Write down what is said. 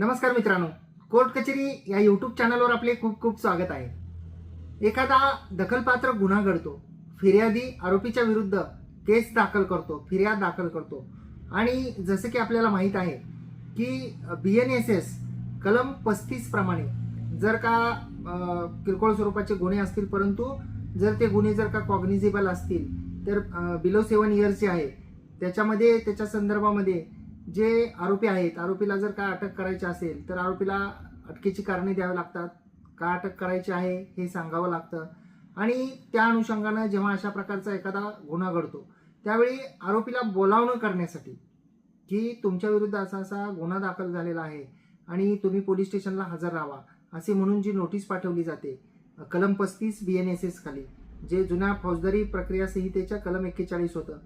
नमस्कार मित्रांनो. कोर्ट कचेरी या यूट्यूब चॅनलवर आपले खूप खूप स्वागत आहे. एखादा दखलपात्र गुन्हा घडतो. फिर्यादी आरोपीच्या विरुद्ध केस दाखल करतो फिर्याद दाखल करतो. आणि जसं की आपल्याला माहीत आहे की बी एन एस एस कलम पस्तीस प्रमाणे जर का किरकोळ स्वरूपाचे गुन्हे असतील परंतु जर ते गुन्हे जर का कॉग्निझेबल असतील तर बिलो सेवन इयर्सचे आहे त्याच्यामध्ये त्याच्या संदर्भामध्ये जे आरोपी आहेत आरोपीला जर का अटक करायची असेल तर आरोपीला अटकेची कारणे द्यावी लागतात. का अटक करायची आहे हे सांगावं लागतं. आणि त्या अनुषंगानं जेव्हा अशा प्रकारचा एखादा गुन्हा घडतो त्यावेळी आरोपीला बोलावणं करण्यासाठी की तुमच्या विरुद्ध असा असा गुन्हा दाखल झालेला आहे आणि तुम्ही पोलीस स्टेशनला हजर राहा असे म्हणून जी नोटीस पाठवली जाते कलम पस्तीस बी एन एस एस खाली जे जुन्या फौजदारी प्रक्रिया संहितेच्या कलम एक्केचाळीस होतं.